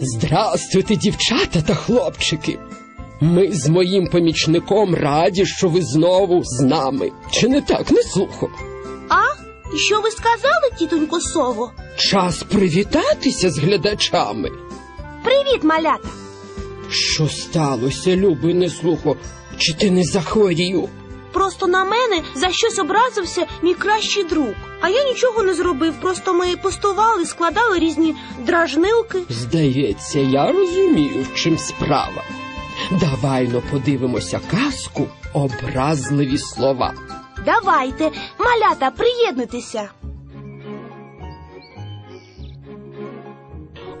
Здрастуйте, дівчата та хлопчики. Ми з моїм помічником раді, що ви знову з нами. Чи не так, не слухо? А? І що ви сказали, тітонько Сово? Час привітатися з глядачами. Привіт, малята! Що сталося, любий неслухо? Чи ти не захворів? Просто на мене за щось образився мій кращий друг. А я нічого не зробив, просто ми постували, складали різні дражнилки. Здається, я розумію, в чим справа. Давайно подивимося казку образливі слова. Давайте, малята, приєднуйтеся.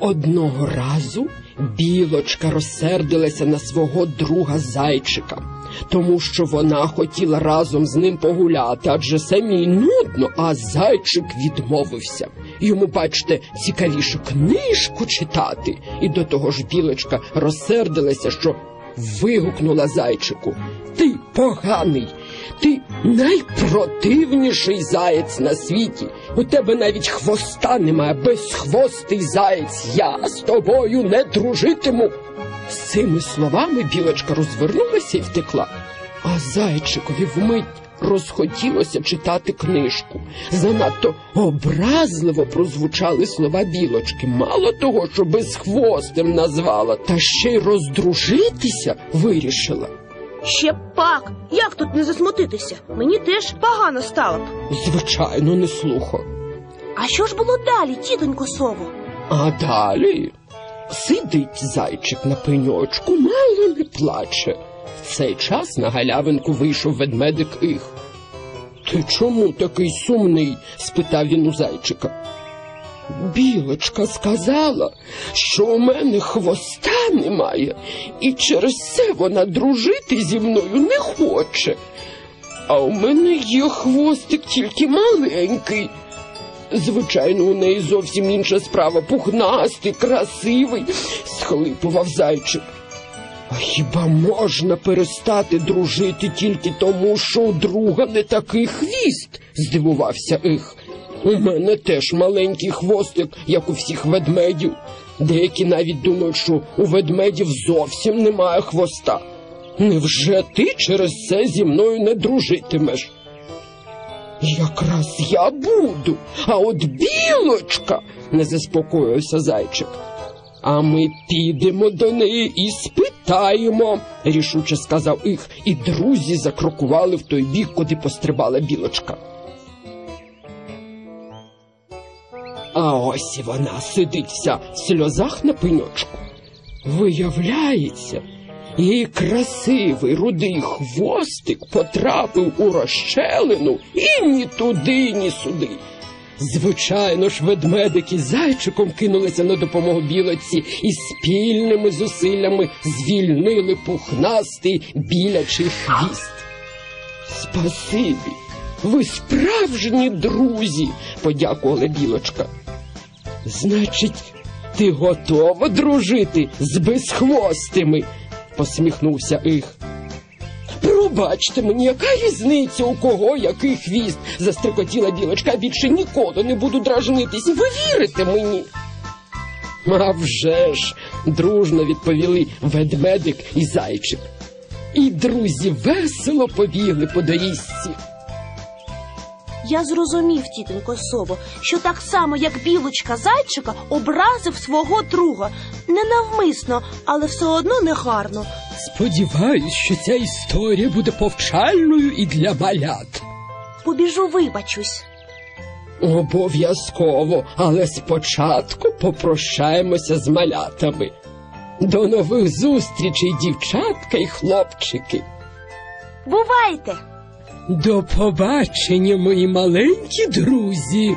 Одного разу білочка розсердилася на свого друга зайчика, тому що вона хотіла разом з ним погуляти, адже самій нудно, а зайчик відмовився. Йому, бачите, цікавіше книжку читати. І до того ж білочка розсердилася, що вигукнула зайчику. Ти поганий, ти найпротивніший заєць на світі. У тебе навіть хвоста немає, безхвостий заєць. Я з тобою не дружитиму. З цими словами білочка розвернулася і втекла. А зайчикові вмить розхотілося читати книжку. Занадто образливо прозвучали слова білочки. Мало того, що безхвостим назвала, та ще й роздружитися вирішила. Ще пак, як тут не засмутитися? Мені теж погано стало б. Звичайно, не слухав. А що ж було далі, тітонько Сово? А далі сидить зайчик на пеньочку, мало не плаче. В цей час на галявинку вийшов ведмедик їх. Ти чому такий сумний? спитав він у зайчика. Білочка сказала, що у мене хвоста немає, і через це вона дружити зі мною не хоче. А у мене є хвостик тільки маленький. Звичайно, у неї зовсім інша справа. Пухнастий, красивий, схлипував зайчик. А хіба можна перестати дружити тільки тому, що у друга не такий хвіст? здивувався їх. У мене теж маленький хвостик, як у всіх ведмедів. Деякі навіть думають, що у ведмедів зовсім немає хвоста. Невже ти через це зі мною не дружитимеш? Якраз я буду, а от білочка, не заспокоївся зайчик. А ми підемо до неї і спитаємо, рішуче сказав їх, і друзі закрокували в той бік, куди пострибала білочка. А ось вона сидить вся в сльозах на пеньочку. Виявляється, її красивий рудий хвостик потрапив у розщелину і ні туди, ні сюди. Звичайно ж, ведмедик із зайчиком кинулися на допомогу білоці і спільними зусиллями звільнили пухнастий білячий хвіст. Спасибі, ви справжні друзі, подякувала білочка. Значить, ти готова дружити з безхвостими? Посміхнувся їх. Пробачте мені, яка різниця, у кого який хвіст, застрикотіла білочка, більше ніколи не буду дражнитись. Ви вірите мені? А вже ж, дружно відповіли ведмедик і зайчик. І друзі весело побігли по доріжці. Я зрозумів, тітонько Сово, що так само, як білочка зайчика, образив свого друга. Ненавмисно, але все одно негарно. Сподіваюсь, що ця історія буде повчальною і для малят. Побіжу, вибачусь. Обов'язково, але спочатку попрощаємося з малятами. До нових зустрічей, дівчатка і хлопчики. Бувайте! До побачення, мої маленькі друзі.